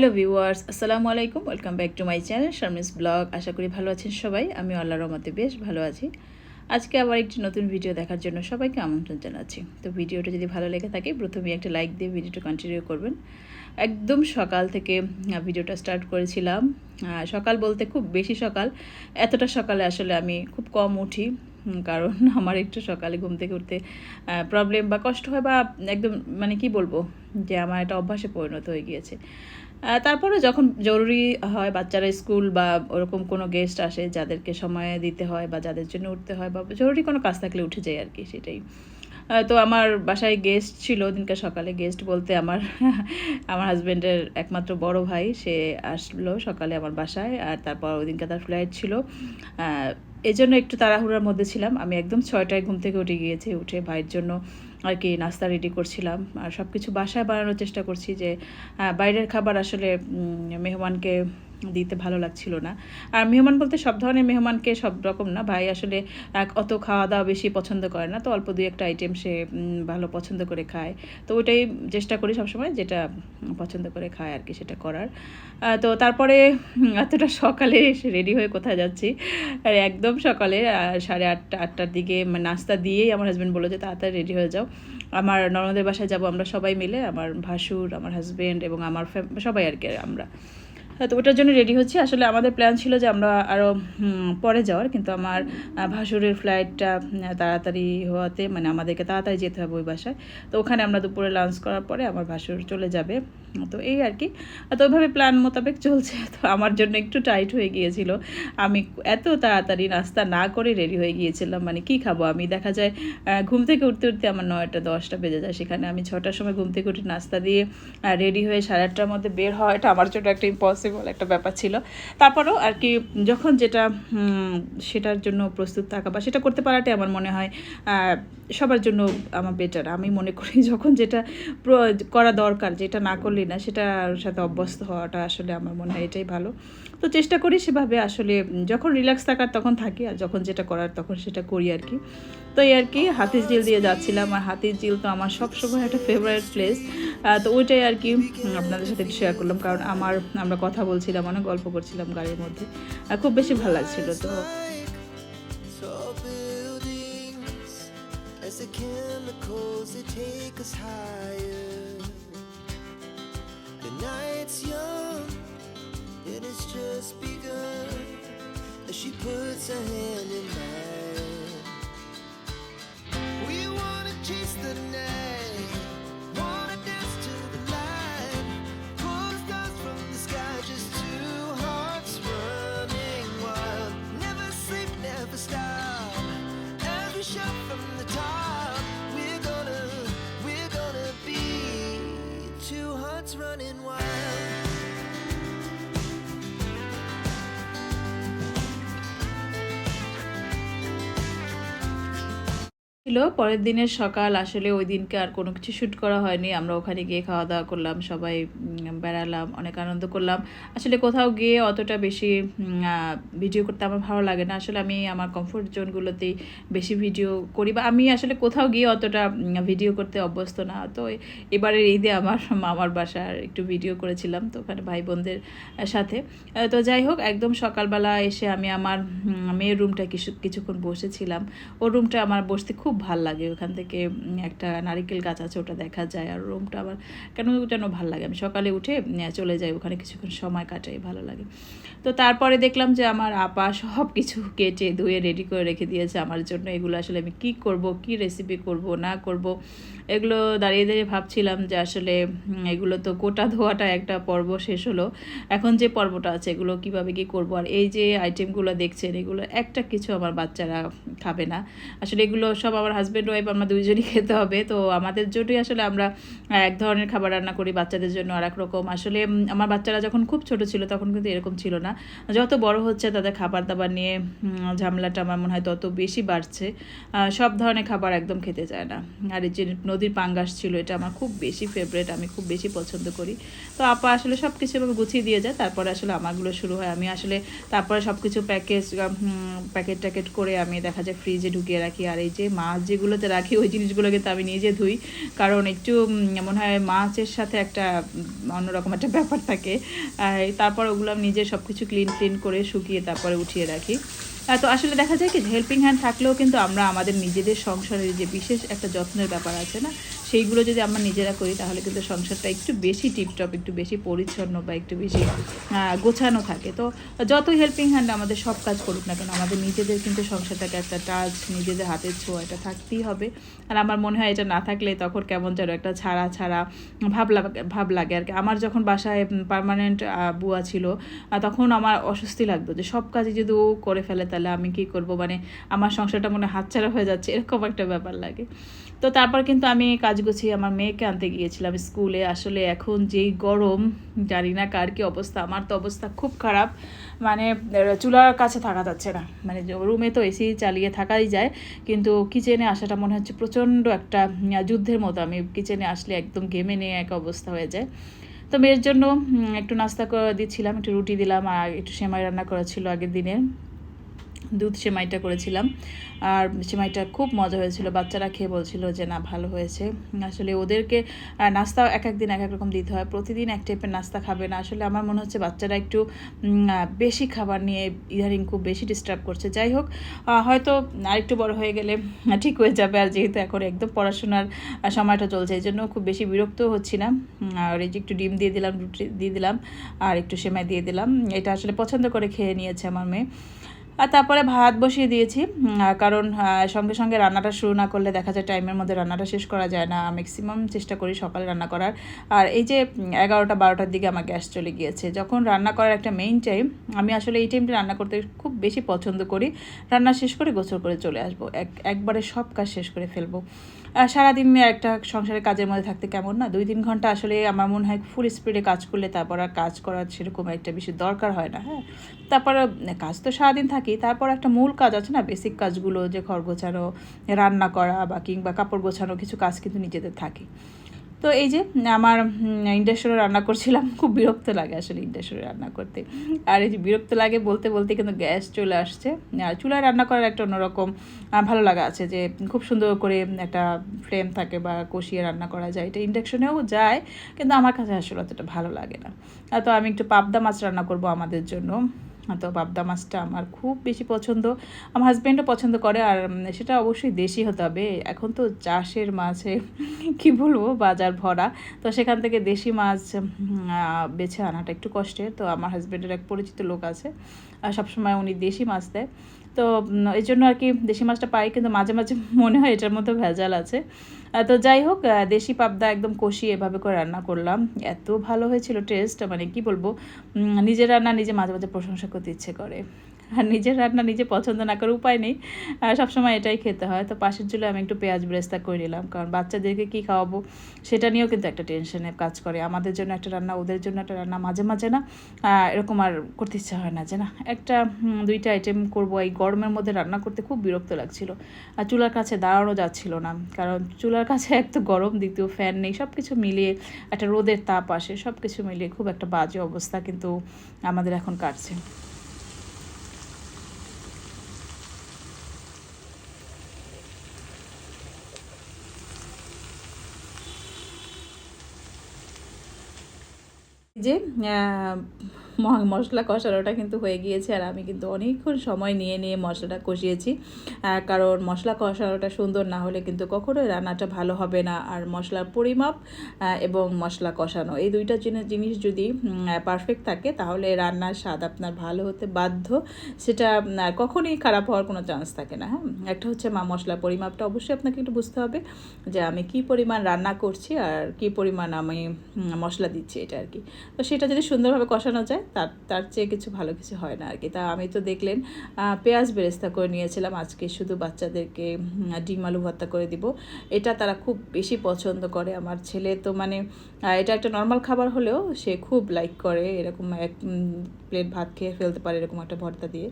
Hello viewers, আসসালামু আলাইকুম, welcome back to my channel Sharmi's blog. আশা করি ভালো আছেন সবাই আমি আল্লাহ রহমতে বেশ ভালো আছি। আজকে আবার একটি নতুন ভিডিও দেখার জন্য সবাইকে আমন্ত্রণ জানাচ্ছি। তো ভিডিওটা যদি ভালো লেগে থাকে প্রথমে একটা লাইক দিয়ে ভিডিওটা কন্টিনিউ করবেন। একদম সকাল থেকে ভিডিওটা স্টার্ট করেছিলাম। সকাল বলতে খুব বেশি সকাল, এতটা সকালে আসলে আমি খুব কম উঠি। কারণ আমার একটু সকালে ঘুম থেকে উঠতে প্রবলেম বা কষ্ট হয় বা একদম মানে কি বলব, যে আমার এটা অভ্যাসে পরিণত হয়ে গিয়েছে। তারপরে যখন জরুরি হয়, বাচ্চারা স্কুল বা ওরকম কোনো গেস্ট আসে, যাদেরকে সময় দিতে হয় বা যাদের জন্য উঠতে হয় বা জরুরি কোনো কাজ থাকলে উঠে যায় আর কি সেটাই তো আমার বাসায় গেস্ট ছিল দিনকে সকালে। গেস্ট বলতে আমার আমার হাজব্যান্ডের একমাত্র বড় ভাই, সে আসলো সকালে আমার বাসায়। আর তারপর ওই দিনকে তার ফ্লাইট ছিল। আহ, এই জন্য একটু তাড়াহুড়ার মধ্যে ছিলাম। আমি একদম ছয়টায় ঘুম থেকে উঠে গিয়েছি উঠে ভাইয়ের জন্য আর কি নাস্তা রেডি করছিলাম। আর সব কিছু বাসায় বানানোর চেষ্টা করছি যে বাইরের খাবার আসলে মেহমানকে দিতে ভালো লাগছিল না। আর মেহমান বলতে সব ধরনের মেহমানকে সব রকম না। ভাই আসলে অত খাওয়া দাওয়া বেশি পছন্দ করে না, তো অল্প দুই একটা আইটেম সে ভালো পছন্দ করে খায়। তো ওইটাই চেষ্টা করি সবসময় যেটা পছন্দ করে খায় আর কি সেটা করার। তো তারপরে এতটা সকালে রেডি হয়ে কোথায় যাচ্ছি? আর একদম সকালে সাড়ে আটটা, আটটার দিকে মানে নাস্তা দিয়েই আমার হাজব্যান্ড বলল যে, তাড়াতাড়ি রেডি হয়ে যাও। আমার ননদের বাসায় যাব আমরা সবাই মিলে, আমার ভাসুর, আমার হাজব্যান্ড এবং আমার সবাই আর কি আমরা। তো ওটার জন্য রেডি হচ্ছি। আসলে আমাদের প্ল্যান ছিল যে আমরা আরও পরে যাওয়ার, কিন্তু আমার ভাসুরের ফ্লাইটটা তাড়াতাড়ি হওয়াতে মানে আমাদেরকে তাড়াতাড়ি যেতে হবে ওই বাসায়। তো ওখানে আমরা দুপুরে লাঞ্চ করার পরে আমার ভাসুর চলে যাবে। তো এই আর কি। তো ওইভাবে প্ল্যান মোতাবেক চলছে। তো আমার জন্য একটু টাইট হয়ে গিয়েছিল। আমি এত তাড়াতাড়ি নাস্তা না করে রেডি হয়ে গিয়েছিলাম। মানে কি খাব? আমি দেখা যায় ঘুম থেকে উঠতে উঠতে আমার নয়টা, দশটা বেজে যায়। সেখানে আমি ছটার সময় ঘুম থেকে উঠে নাস্তা দিয়ে রেডি হয়ে সাড়ে আটটার মধ্যে বের হওয়া এটা আমার জন্য একটা ইম্পসিবল একটা ব্যাপার ছিল। তারপরও আর কি যখন যেটা সেটার জন্য প্রস্তুত থাকা বা সেটা করতে পারাটাই আমার মনে হয় সবার জন্য আমার বেটার আমি মনে করি যখন যেটা করা দরকার, যেটা না করলি না, সেটার সাথে অভ্যস্ত হওয়াটা আসলে আমার মনে হয় এটাই ভালো। তো চেষ্টা করি সেভাবে আসলে যখন রিল্যাক্স থাকার তখন থাকি আর যখন যেটা করার তখন সেটা করি আর কি। তো এই আর কি, হাতির ঝিল দিয়ে যাচ্ছিলাম আর হাতির ঝিল তো আমার সবসময় একটা ফেভারিট প্লেস তো ওইটাই আর কি আপনাদের সাথে শেয়ার করলাম। কারণ আমার, আমরা কথা বলছিলাম, অনেক গল্প করছিলাম গাড়ির মধ্যে। খুব বেশি ভালো লাগছিল তো। Take us higher. The night's young and it's just begun as she puts her hand in mine. We wanna chase the night, ছিল। পরের দিনের সকাল আসলে ওই দিনকে আর কোনো কিছু শ্যুট করা হয়নি। আমরা ওখানে গিয়ে খাওয়া দাওয়া করলাম, সবাই বেড়ালাম, অনেক আনন্দ করলাম। আসলে কোথাও গিয়ে অতটা বেশি ভিডিও করতে আমার ভালো লাগে না। আসলে আমি আমার কমফোর্ট জোনগুলোতেই বেশি ভিডিও করি বা আমি আসলে কোথাও গিয়ে অতটা ভিডিও করতে অভ্যস্ত না। তো এবারের ঈদে আমার মামার বাসার একটু ভিডিও করেছিলাম, তো ওখানে ভাই বোনদের সাথে। তো যাই হোক, একদম সকালবেলা এসে আমি আমার মেয়ের রুমটা কিছু, কিছুক্ষণ বসেছিলাম। ওর রুমটা আমার বসতে খুব ভালো লাগে। ওখান থেকে একটা নারিকেল গাছ আছে, ওটা দেখা যায়। আর রুমটা আমার কেন যেন ভালো লাগে। আমি সকালে উঠে চলে যাই, ওখানে কিছুক্ষণ সময় কাটাই, ভালো লাগে। তো তারপরে দেখলাম যে আমার আপা সব কিছু কেটে, ধুয়ে রেডি করে রেখে দিয়েছে আমার জন্য। এগুলো আসলে আমি কি করব, কি রেসিপি করব, না করব, এগুলো দাঁড়িয়ে দাঁড়িয়ে ভাবছিলাম যে আসলে এগুলো তো কোটা ধোয়াটা একটা পর্ব শেষ হলো। এখন যে পর্বটা আছে, এগুলো কীভাবে কি করব? আর এই যে আইটেমগুলো দেখছেন, এগুলো একটা কিছু আমার বাচ্চারা খাবে না। আসলে এগুলো সব আমার হাজব্যান্ড ওয়াইফ আমরা দুইজনই খেতে হবে। তো আমাদের জন্যই আসলে আমরা এক ধরনের খাবার রান্না করি বাচ্চাদের জন্য আর রকম। আসলে আমার বাচ্চারা যখন খুব ছোট ছিল তখন কিন্তু এরকম ছিল না। যত বড় হচ্ছে তাদের খাবার দাবার নিয়ে ঝামেলাটা আমার মনে হয় তত বেশি বাড়ছে। সব ধরনের খাবার একদম খেতে চায় না। আর এই যে নদীর পাঙ্গাস ছিল এটা আমার খুব বেশি ফেভারেট আমি খুব বেশি পছন্দ করি। তো আপা আসলে সব কিছু এভাবে গুছিয়ে দিয়ে যায়, তারপরে আসলে আমারগুলো শুরু হয়। আমি আসলে তারপরে সব কিছু প্যাকেজ প্যাকেট ট্যাকেট করে আমি দেখা যায় ফ্রিজে ঢুকিয়ে রাখি। আর এই যে মাছ যেগুলোতে রাখি, ওই জিনিসগুলো কিন্তু আমি নিজে ধুই। কারণ একটু মনে হয় মাছের সাথে একটা অন্যরকম একটা ব্যাপার থাকে। তারপর ওগুলো আমি নিজে সব কিছু ক্লিন ক্লিন করে শুকিয়ে তারপরে উঠিয়ে রাখি। তো আসলে দেখা যায় কি হেল্পিং হ্যান্ড থাকলেও কিন্তু আমরা আমাদের নিজেদের সংসারের যে বিশেষ একটা যত্নের ব্যাপার আছে না, সেইগুলো যদি আমরা নিজেরা করি, তাহলে কিন্তু সংসারটা একটু বেশি টিপটপ একটু বেশি পরিচ্ছন্ন বা একটু বেশি গোছানো থাকে। তো যতই হেল্পিং হ্যান্ড আমাদের সব কাজ করুক না কেন, আমাদের নিজেদের কিন্তু সংসারটাকে একটা টাচ নিজেদের হাতের ছোঁয়া এটা থাকতেই হবে। আর আমার মনে হয় এটা না থাকলে তখন কেমন যেন একটা ছাড়া ছাড়া ভাব ভাব লাগে আর কি। আমার যখন বাসায় পার্মানেন্ট বুয়া ছিল তখন আমার অস্বস্তি লাগতো যে সব কাজই যদি ও করে ফেলে তাহলে আমি কি করব? মানে আমার সংসারটা মনে হাতছাড়া হয়ে যাচ্ছে, এরকম একটা ব্যাপার লাগে। তো তারপর কিন্তু আমি কাজ গুছিয়ে আমার মেয়েকে আনতে গিয়েছিলাম স্কুলে। আসলে এখন যেই গরম, জানি না কার কি অবস্থা, আমার তো অবস্থা খুব খারাপ। মানে চুলার কাছে থাকা যাচ্ছে না। মানে রুমে তো এসি চালিয়ে থাকাই যায়, কিন্তু কিচেনে আসাটা মনে হচ্ছে প্রচণ্ড একটা যুদ্ধের মতো। আমি কিচেনে আসলে একদম ঘেমে নিয়ে এক অবস্থা হয়ে যায়। তো মেয়ের জন্য একটু নাস্তা করে দিচ্ছিলাম, একটু রুটি দিলাম, আর একটু সেমাই রান্না করা ছিল আগের দিনে দুধ সেমাইটা করেছিলাম। আর সেমাইটা খুব মজা হয়েছিল। বাচ্চারা খেয়ে বলছিল যে, না, ভালো হয়েছে। আসলে ওদেরকে নাস্তা এক এক দিন এক এক রকম দিতে হয়। প্রতিদিন এক টাইপের নাস্তা খাবে না। আসলে আমার মনে হচ্ছে বাচ্চারা একটু বেশি খাবার নিয়ে ইদানিং খুব বেশি ডিস্টার্ব করছে। যাই হোক হয়তো আরেকটু বড় হয়ে গেলে ঠিক হয়ে যাবে। আর যেহেতু এখন একদম পড়াশোনার সময়টা চলছে, এই জন্য খুব বেশি বিরক্ত হচ্ছি না। আর এই যে একটু ডিম দিয়ে দিলাম, রুটি দিয়ে দিলাম, আর একটু সেমাই দিয়ে দিলাম। এটা আসলে পছন্দ করে খেয়ে নিয়েছে আমার মেয়ে। আর তারপরে ভাত বসিয়ে দিয়েছি। কারণ সঙ্গে সঙ্গে রান্নাটা শুরু না করলে দেখা যায় টাইমের মধ্যে রান্নাটা শেষ করা যায় না। ম্যাক্সিমাম চেষ্টা করি সকালে রান্না করার। আর এই যে এগারোটা বারোটার দিকে আমার গ্যাস চলে গিয়েছে। যখন রান্না করার একটা মেইন টাইম আমি আসলে এই টাইমটা রান্না করতে খুব বেশি পছন্দ করি। রান্না শেষ করে গোসল করে চলে আসব। এক, একবারে সব কাজ শেষ করে ফেলব। সারাদিন একটা সংসারের কাজের মধ্যে থাকতে কেমন না? দুই তিন ঘণ্টা আসলে আমার মনে হয় ফুল স্পিডে কাজ করলে তারপর আর কাজ করার সেরকম একটা বেশি দরকার হয় না হ্যাঁ? তারপর কাজ তো সারাদিন থাকি তারপর একটা মূল কাজ আছে না বেসিক কাজগুলো, যে ঘর গোছানো, রান্না করা বা কিংবা কাপড় গোছানো, কিছু কাজ কিন্তু নিজেদের থাকে। তো এই যে আমার ইন্ডাকশনে রান্না করছিলাম, খুব বিরক্ত লাগে আসলে ইন্ডাকশনে রান্না করতে। আর এই যে বিরক্ত লাগে বলতে বলতে কিন্তু গ্যাস চলে আসছে। আর চুলায় রান্না করার একটা অন্যরকম ভালো লাগা আছে যে খুব সুন্দর করে একটা ফ্লেম থাকে বা কষিয়ে রান্না করা যায়। এটা ইন্ডাকশনেও যায়, কিন্তু আমার কাছে আসলে অতটা ভালো লাগে না। তো আমি একটু পাবদা মাছ রান্না করব আমাদের জন্য। তো পাবদা মাছটা আমার খুব বেশি পছন্দ। আমার হাজব্যান্ডও পছন্দ করে আর সেটা অবশ্যই দেশি হতে হবে। এখন তো চাষের মাছে কি বলব, বাজার ভরা। তো সেখান থেকে দেশি মাছ বেছে আনাটা একটু কষ্টের। তো আমার হাজব্যান্ডের এক পরিচিত লোক আছে, আর সবসময় উনি দেশি মাছ দেয়। তো এই জন্য আর কি দেশি মাছটা পাই, কিন্তু মাঝে মাঝে মনে হয় এটার মধ্যে ভেজাল আছে। তো যাই হোক দেশি পাবদা একদম কষিয়ে এভাবে করে রান্না করলাম। এত ভালো হয়েছিল টেস্ট মানে কি বলব নিজের রান্না নিজে মাঝে মাঝে প্রশংসা করতে ইচ্ছে করে। আর নিজের রান্না নিজে পছন্দ না করে উপায় নেই। সবসময় এটাই খেতে হয়। তো পাশের চুলে আমি একটু পেঁয়াজ ব্রেস্তা করে নিলাম। কারণ বাচ্চাদেরকে কী খাওয়াবো সেটা নিয়েও কিন্তু একটা টেনশনে কাজ করে। আমাদের জন্য একটা রান্না, ওদের জন্য একটা রান্না মাঝে মাঝে না এরকম আর করতে ইচ্ছা হয় না, যে না, একটা দুইটা আইটেম করব। এই গরমের মধ্যে রান্না করতে খুব বিরক্ত লাগছিল। আর চুলার কাছে দাঁড়ানো যাচ্ছিল না। কারণ চুলার কাছে এক তো গরম, দ্বিতীয় ফ্যান নেই সব কিছু মিলিয়ে একটা রোদের তাপ আসে সব কিছু মিলিয়ে খুব একটা বাজে অবস্থা কিন্তু আমাদের এখন কাটছে। যে মশলা কষানোটা কিন্তু হয়ে গিয়েছে আর আমি কিন্তু অনেকক্ষণ সময় নিয়ে নিয়ে মশলাটা কষিয়েছি। কারণ মশলা কষানোটা সুন্দর না হলে কিন্তু কখনোই রান্নাটা ভালো হবে না। আর মশলার পরিমাপ এবং মশলা কষানো, এই দুইটা জিনিস যদি পারফেক্ট থাকে, তাহলে রান্নার স্বাদ আপনার ভালো হতে বাধ্য। সেটা কখনোই খারাপ হওয়ার কোনো চান্স থাকে না হ্যাঁ? একটা হচ্ছে মা মশলার পরিমাপটা অবশ্যই আপনাকে একটু বুঝতে হবে যে আমি কি পরিমাণ রান্না করছি আর কি পরিমাণ আমি মশলা দিচ্ছি এটা আর কি। তো সেটা যদি সুন্দরভাবে কষানো যায় তার তার চেয়ে কিছু ভালো কিছু হয় না আর কি তা আমি তো দেখলেন পেঁয়াজ বেরেস্তা করে নিয়েছিলাম। আজকে শুধু বাচ্চাদেরকে ডিম আলু ভর্তা করে দিব। এটা তারা খুব বেশি পছন্দ করে। আমার ছেলে তো মানে এটা একটা নর্মাল খাবার হলেও সে খুব লাইক করে। এরকম এক প্লেট ভাত খেয়ে ফেলতে পারে এরকম একটা ভর্তা দিয়ে।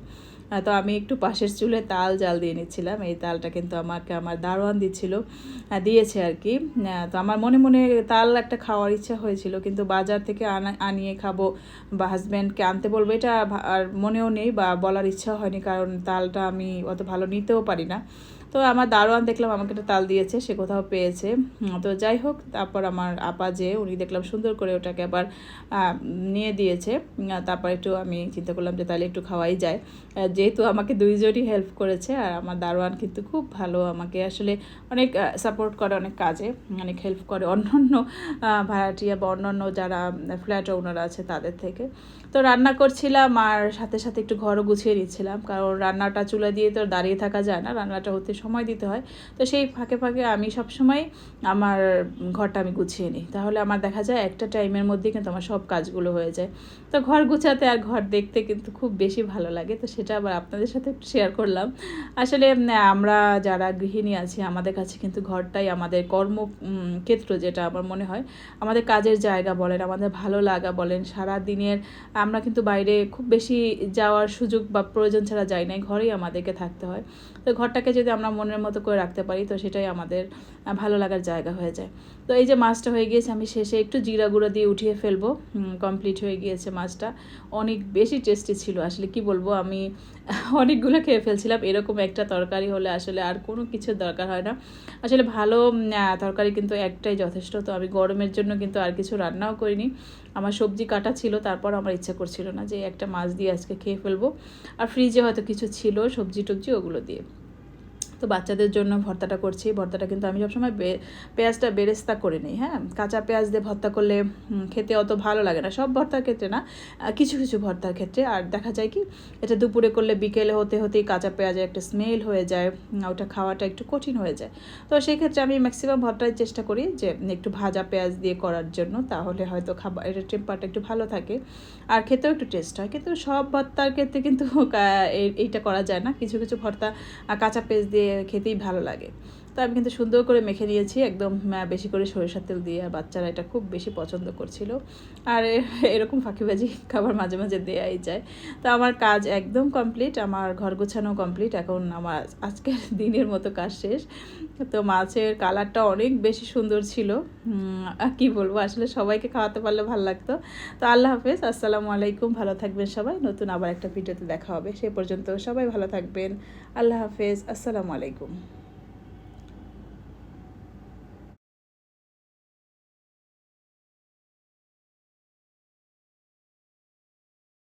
তো আমি একটু পাশের চুলে তাল জাল দিয়ে নিচ্ছিলাম। এই তালটা কিন্তু আমাকে আমার দারোয়ান দিচ্ছিল আহ, দিয়েছে আর কি। তো আমার মনে মনে তাল একটা খাওয়ার ইচ্ছা হয়েছিল কিন্তু বাজার থেকে আনা আনিয়ে খাব বা হাজব্যান্ডকে আনতে বলব এটা আর মনেও নেই বা বলার ইচ্ছা হয়নি কারণ তালটা আমি অত ভালো নিতেও পারি না। তো আমার দারোয়ান দেখলাম আমাকে একটা তাল দিয়েছে সে কোথাও পেয়েছে। তো যাই হোক তারপর আমার আপা যে উনি দেখলাম সুন্দর করে ওটাকে আবার নিয়ে দিয়েছে। তারপর একটু আমি চিন্তা করলাম যে তাহলে একটু খাওয়াই যায়। যেহেতু আমাকে দুইজনই হেল্প করেছে আর আমার দারোয়ান কিন্তু খুব ভালো আমাকে আসলে অনেক সাপোর্ট করে অনেক কাজে অনেক হেল্প করে অন্যান্য আহ, ভাড়াটিয়া বা অন্যান্য যারা ফ্ল্যাট ওনার আছে তাদের থেকে। তো রান্না করছিলাম আর সাথে সাথে একটু ঘরও গুছিয়ে নিচ্ছিলাম কারণ রান্নাটা চুলা দিয়ে তো দাঁড়িয়ে থাকা যায় না রান্নাটা হতে সময় দিতে হয়। তো সেই ফাঁকে ফাঁকে আমি সবসময় আমার ঘরটা আমি গুছিয়ে নিই। তাহলে আমার দেখা যায় একটা টাইমের মধ্যে কিন্তু আমার সব কাজগুলো হয়ে যায়। তো ঘর গুছাতে আর ঘর দেখতে কিন্তু খুব বেশি ভালো লাগে। তো সেটা আবার আপনাদের সাথে একটু শেয়ার করলাম। আসলে আমরা যারা গৃহিণী আছি আমাদের কাছে কিন্তু ঘরটাই আমাদের কর্ম উম, ক্ষেত্র যেটা আমার মনে হয়। আমাদের কাজের জায়গা বলেন আমাদের ভালো লাগা বলেন সারা দিনের আমরা কিন্তু বাইরে খুব বেশি যাওয়ার সুযোগ বা প্রয়োজন ছাড়া যাই না ঘরেই আমাদেরকে থাকতে হয়। তো ঘরটাকে যদি আমরা মনের মতো করে রাখতে পারি, তো সেটাই আমাদের ভালো লাগার জায়গা হয়ে যায়। তো এই যে মাছটা হয়ে গিয়েছে, আমি শেষে একটু জিরা গুঁড়ো দিয়ে উঠিয়ে ফেলব। কমপ্লিট হয়ে গিয়েছে মাছটা। অনেক বেশি টেস্টি ছিল, আসলে কি বলব, আমি অনেকগুলো খেয়ে ফেলছিলাম। এরকম একটা তরকারি হলে আসলে আর কোনো কিছুর দরকার হয় না। আসলে ভালো তরকারি কিন্তু একটাই যথেষ্ট, তো আমি গরমের জন্য কিন্তু আর কিছু রান্নাও করিনি। আমার সবজি কাটা ছিল, তারপর আমার ইচ্ছা করছিল না যে একটা মাছ দিয়ে আজকে খেয়ে ফেলব। আর ফ্রিজে হয়তো কিছু ছিল সবজি টবজি ওগুলো দিয়ে। তো বাচ্চাদের জন্য ভর্তাটা করছি। ভর্তাটা কিন্তু আমি সবসময় পেঁয়াজটা বেরেস্তা করে নিই হ্যাঁ? কাঁচা পেঁয়াজ দিয়ে ভর্তা করলে খেতে অত ভালো লাগে না। সব ভর্তার ক্ষেত্রে না কিছু কিছু ভর্তার ক্ষেত্রে। আর দেখা যায় কি, এটা দুপুরে করলে বিকেলে হতে, হতেই কাঁচা পেঁয়াজের একটা স্মেল হয়ে যায় ওটা খাওয়াটা একটু কঠিন হয়ে যায়। তো সেই ক্ষেত্রে আমি ম্যাক্সিমাম ভর্তার চেষ্টা করি যে, একটু ভাজা পেঁয়াজ দিয়ে করার জন্য, তাহলে হয়তো খাবার এটা টেম্পারটা একটু ভালো থাকে। আর খেতেও একটু টেস্ট হয়। কিন্তু সব ভর্তার ক্ষেত্রে কিন্তু এই- এইটা করা যায় না। কিছু কিছু ভর্তা কাঁচা পেঁয়াজ দিয়ে খেতেই ভালো লাগে। তো আমি কিন্তু সুন্দর করে মেখে নিয়েছি, একদম বেশি করে সরিষার তেল দিয়ে, আর বাচ্চারা এটা খুব বেশি পছন্দ করছিল। আর এরকম ফাঁকিবাজি খাবার মাঝে মাঝে দেয়াই যায়। তো আমার কাজ একদম কমপ্লিট আমার ঘর গোছানো কমপ্লিট এখন আমার আজকের দিনের মতো কাজ শেষ। তো মাছের কালারটা অনেক বেশি সুন্দর ছিল। কি বলব, আসলে সবাইকে খাওয়াতে পারলে ভালো লাগতো। তো আল্লাহ হাফেজ, আসসালামু আলাইকুম, ভালো থাকবেন সবাই। নতুন আবার একটা ভিডিওতে দেখা হবে। সে পর্যন্ত সবাই ভালো থাকবেন। আল্লাহ হাফেজ, আসসালামু আলাইকুম।